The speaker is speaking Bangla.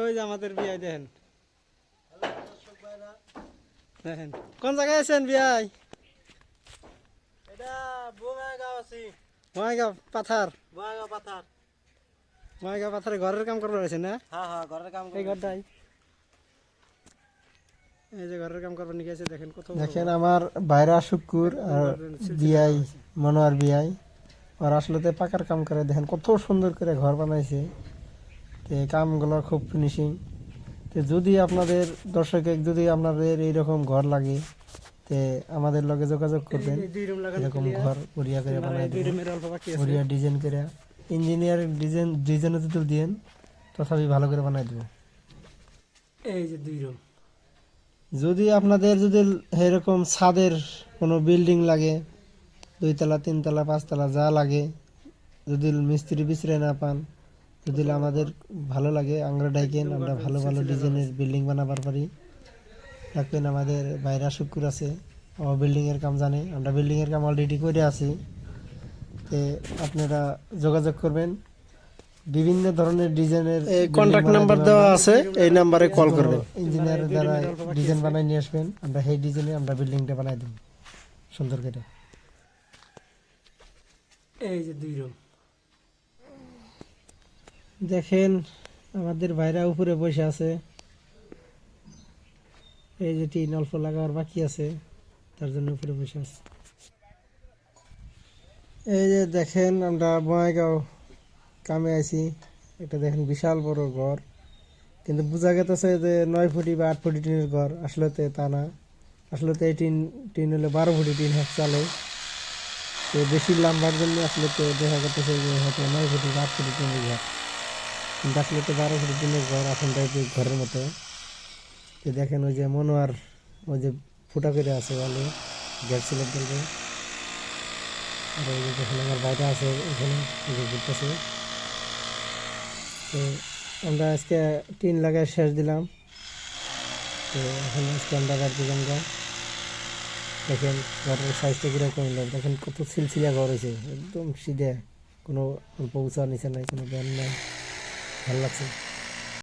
ওই যে আমাদের বিয়াই দেখেন। দেখেন। কোন জায়গায় আছেন বিয়াই? বঙাইগাঁও পাথার। বঙ্গাগাঁও পাথার। বঙাইগাঁও পাথারে ঘরের কাম করবার আছে না? হ্যাঁ হ্যাঁ ঘরের কাম এই ঘরটাই। এই যে ঘরের কাম করবার নিয়ে গেছে দেখেন কত দেখেন আমার বাইরা শুকুর আর বিয়াই মনোয়ার বিয়াই আর আসলে পাকার কাম করে দেখেন কত সুন্দর করে ঘর বানাইছে। তো কামগুলো খুব ফিনিশিং তো যদি আপনাদের দর্শকে যদি আপনাদের এইরকম ঘর লাগে তে আমাদের লগে যোগাযোগ করবেন। এরকম ঘর বড়িয়া করে বানাই ডিজাইন করে। ইঞ্জিনিয়ার ডিজাইন ডিজাইনে যদি দিয়েন তথাপি ভালো করে বানাই দেবো। এই যে দুই রুম। যদি আপনাদের যদি এরকম ছাদের কোনো বিল্ডিং লাগে দুই তলা দুইতলা তিনতলা পাঁচতলা যা লাগে যদি মিস্ত্রি বিচরে না পান যদি আমাদের ভালো লাগে আমরা ডাইকেন আমরা ভালো ভালো ডিজাইনের বিল্ডিং বানাবার পারি। রাখবেন আমাদের বাইরা শুক্র আছে ও বিল্ডিংয়ের কাম জানে। আমরা বিল্ডিংয়ের কাম অলরেডি করে আছি। তে আপনারা যোগাযোগ করবেন। বিভিন্ন ধরনের ডিজাইনের এই কন্টাক্ট নাম্বার দেওয়া আছে এই নাম্বারে কল করবেন। ইঞ্জিনিয়ারের দ্বারা ডিজাইন বানাই নিয়ে আসবেন। আমরা সেই ডিজাইনে আমরা বিল্ডিংটা বানাই দেব। সুন্দর করে। এই যে দুই রুম দেখেন, আমাদের ভাইরা উপরে বসে আছে। এই যে টিন অল্প লাগাবার বাকি আছে, তার জন্য উপরে বসে আছে। এই যে দেখেন, আমরা বঙ্গাইগাঁও কামে আইছি। এটা দেখেন বিশাল বড় ঘর। কিন্তু বোঝা গেতেছে যে নয় ফুটি বা আট ফুটি টিনের ঘর আসলে তো তা না। আসলে তো এই টিন টিন হলে বারো ফুটি টিন হাত চালে। তো বেশি লম্বার জন্য আসলে তো দেখা গেতেছে যে হয়তো নয় ফুটি বা আট ফুটি টিনের ঘর। আসলে তো বারো ফুটি টিনের ঘর এখন টাইপের ঘরের মতো। তো দেখেন ওই যে মনোয়ার, ওই যে ফুটা করে আছে বলে, গ্যাস সিলিন্ডার দিয়ে। আর ওই যে দেখেন আমার বাইরে আছে যে ঘুরতেছে। তো আমরা আজকে টিন লাগায় শেষ দিলাম। তো এখন আজকে আমরা বাড়ি দিলাম গা। দেখেন ঘরের সাইজটা কীরকম দেখেন কত সিলসিলা ঘর হয়েছে, একদম সিধে। কোনো অল্প উঁচা নিচে নাই, কোনো ব্যান নাই। ভালো লাগছে।